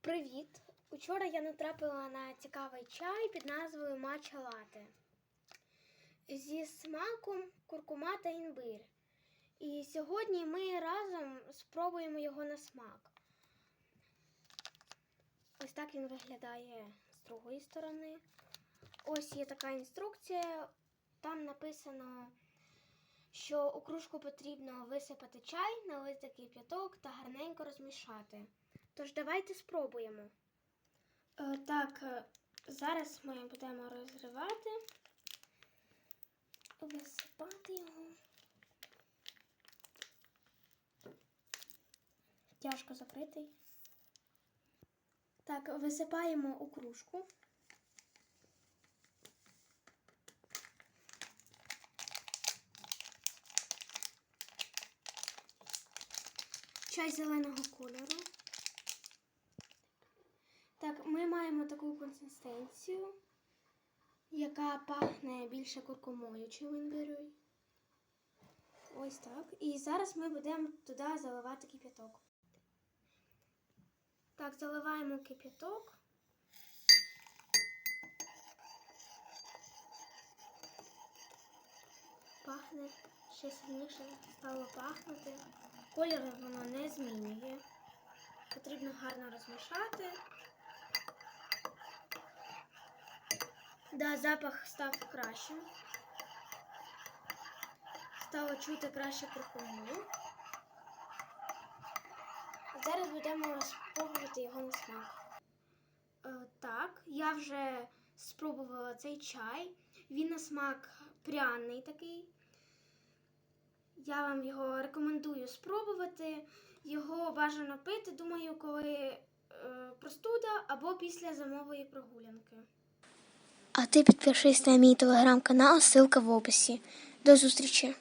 Привіт! Учора я натрапила на цікавий чай під назвою Мача лате зі смаком куркума та імбир. І сьогодні ми разом спробуємо його на смак. Ось так він виглядає з другої сторони. Ось є така інструкція, там написано що у кружку потрібно висипати чай, налити кип'яток та гарненько розмішати. Тож давайте спробуємо. Е, так, е, зараз ми будемо розривати, висипати його. Тяжко закритий. Так, висипаємо у кружку. Чай зеленого кольору. Так, ми маємо таку консистенцію, яка пахне більше куркумою, чим імбирою. Ось так. І зараз ми будемо туди заливати кип'яток. Так, заливаємо кип'яток. Пахне ще сильніше стало пахнути. Колір воно не змінює. Потрібно гарно розмішати. Да, запах став кращим. Стало чути краще куркуму. Зараз будемо спробувати його на смак. Е, так, я вже спробувала цей чай. Він на смак пряний такий. Я вам його рекомендую. Його бажано пити, думаю, коли е, простуда або після зимової прогулянки. А ти підпишись на мій телеграм-канал, ссылка в описі. До зустрічі!